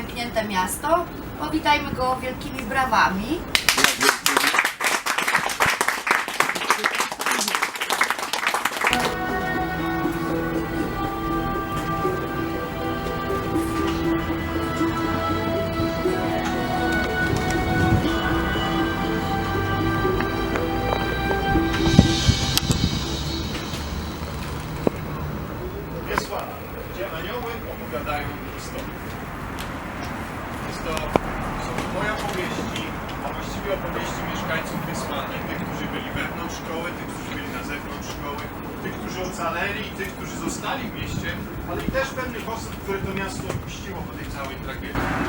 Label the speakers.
Speaker 1: Zamknięte miasto. Powitajmy go wielkimi brawami.
Speaker 2: Wiesława, gdzie anioły opowiadają historię. Opowieści mieszkańców Wysłany, tych, którzy byli wewnątrz szkoły, tych, którzy byli na zewnątrz szkoły, tych, którzy ocaleli, tych, którzy zostali w mieście, ale i też pewnych osób, które to miasto opuściło po tej całej tragedii.